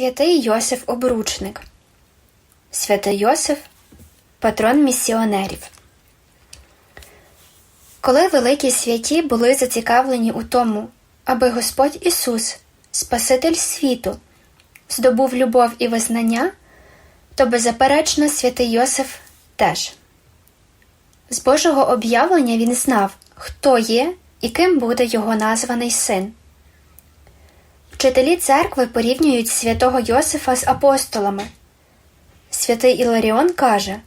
Святий Йосиф Обручник. Святий Йосиф патрон місіонерів. Коли великі святі були зацікавлені у тому, аби Господь Ісус, Спаситель світу, здобув любов і визнання, то беззаперечно святий Йосиф теж. З Божого об'явлення він знав, хто є і ким буде його названий син. Вчителі церкви порівнюють святого Йосифа з апостолами. Святий Іларіон каже: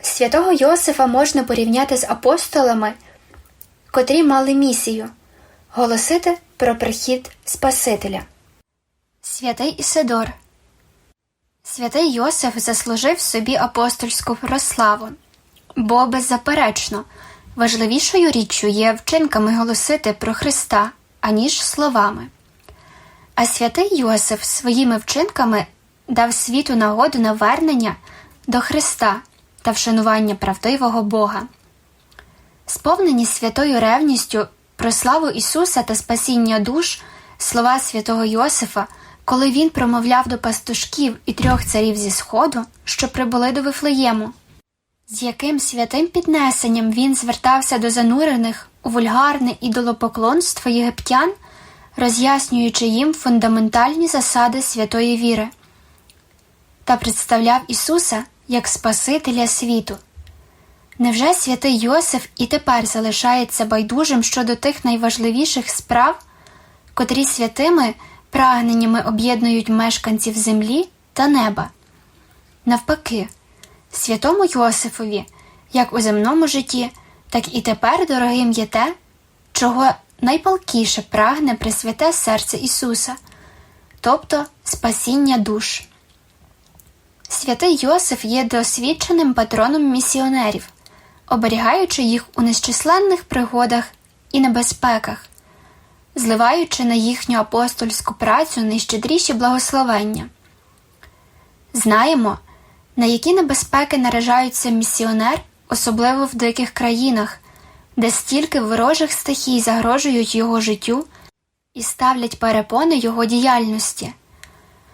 Святого Йосифа можна порівняти з апостолами, котрі мали місію голосити про прихід Спасителя. Святий Ісидор Святий Йосиф заслужив собі апостольську прославу, бо, беззаперечно, важливішою річчю є вчинками голосити про Христа, аніж словами. А святий Йосиф своїми вчинками дав світу нагоду на вернення до Христа та вшанування правдивого Бога. Сповнені святою ревністю про славу Ісуса та спасіння душ, слова святого Йосифа, коли він промовляв до пастушків і трьох царів зі Сходу, що прибули до Вифлеєму, з яким святим піднесенням він звертався до занурених у вульгарне ідолопоклонство єгиптян, роз'яснюючи їм фундаментальні засади святої віри, та представляв Ісуса як Спасителя світу. Невже святий Йосиф і тепер залишається байдужим щодо тих найважливіших справ, котрі святими прагненнями об'єднують мешканців землі та неба? Навпаки, святому Йосифові, як у земному житті, так і тепер дорогим є те, чого найпалкіше прагне Пресвяте серце Ісуса, тобто спасіння душ. Святий Йосиф є досвідченим патроном місіонерів, оберігаючи їх у нещисленних пригодах і небезпеках, зливаючи на їхню апостольську працю найщедріші благословення. Знаємо, на які небезпеки наражаються місіонер, особливо в диких країнах, де стільки ворожих стихій загрожують його життю і ставлять перепони його діяльності.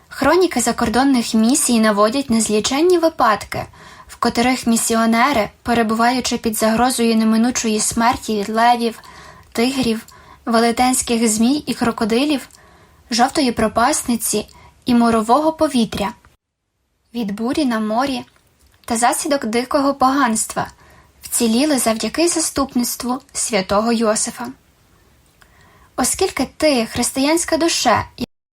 Хроніки закордонних місій наводять незліченні випадки, в котрих місіонери, перебуваючи під загрозою неминучої смерті від левів, тигрів, велетенських змій і крокодилів, жовтої пропасниці і мурового повітря, від бурі на морі та засідок дикого поганства, вціліли завдяки заступництву святого Йосифа. Оскільки ти, християнська душа,